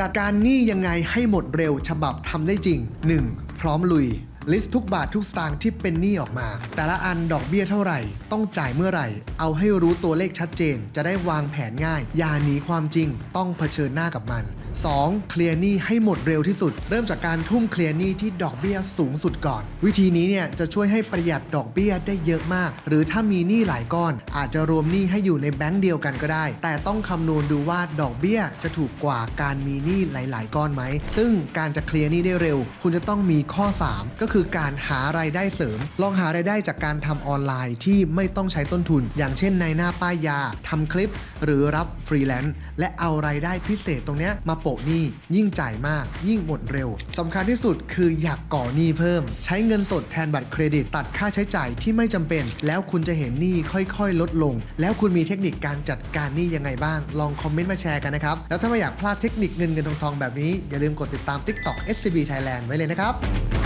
จัดการหนี้ยังไงให้หมดเร็วฉบับทำได้จริง 1. พร้อมลุย ลิสต์ทุกบาททุกสตางค์ที่เป็นหนี้ออกมา แต่ละอันดอกเบี้ยเท่าไหร่ ต้องจ่ายเมื่อไหร่ เอาให้รู้ตัวเลขชัดเจน จะได้วางแผนง่าย อย่าหนีความจริง ต้องเผชิญหน้ากับมัน 2. เคลียร์หนี้ให้หมดเร็วที่สุด เริ่มจากการทุ่มเคลียร์หนี้ที่ดอกเบี้ยสูงสุดก่อน วิธีนี้เนี่ยจะช่วยให้ประหยัดดอกเบี้ยได้เยอะมาก หรือถ้ามีหนี้หลายก้อน อาจจะรวมหนี้ให้อยู่ในแบงก์เดียวกันก็ได้ แต่ต้องคำนวณดูว่าดอกเบี้ยจะถูกกว่าการมีหนี้หลาย ๆ ก้อนไหมซึ่งการจะเคลียร์หนี้ได้เร็ว คุณจะต้องมีข้อ 3 ก็คือการหารายได้เสริม ลองหารายได้จากการทำออนไลน์ที่ไม่ต้องใช้ต้นทุน อย่างเช่นในหน้าป้ายยาทำคลิป หรือรับฟรีแลนซ์และเอารายได้พิเศษตรงนี้มาโปะหนี้ยิ่งจ่ายมาก ยิ่งหมดเร็วสำคัญที่สุดคืออยากก่อหนี้เพิ่ม ใช้เงินสดแทนบัตรเครดิต ตัดค่าใช้จ่ายที่ไม่จำเป็น แล้วคุณจะเห็นหนี้ค่อยๆ ลดลง แล้วคุณมีเทคนิคการจัดการหนี้ยังไงบ้าง ลองคอมเมนต์มาแชร์กันนะครับแล้วถ้าไม่อยากพลาดเทคนิคเงินเงินทองทองแบบนี้อย่าลืมกดติดตาม TikTok SCB Thailand ไว้เลยนะครับ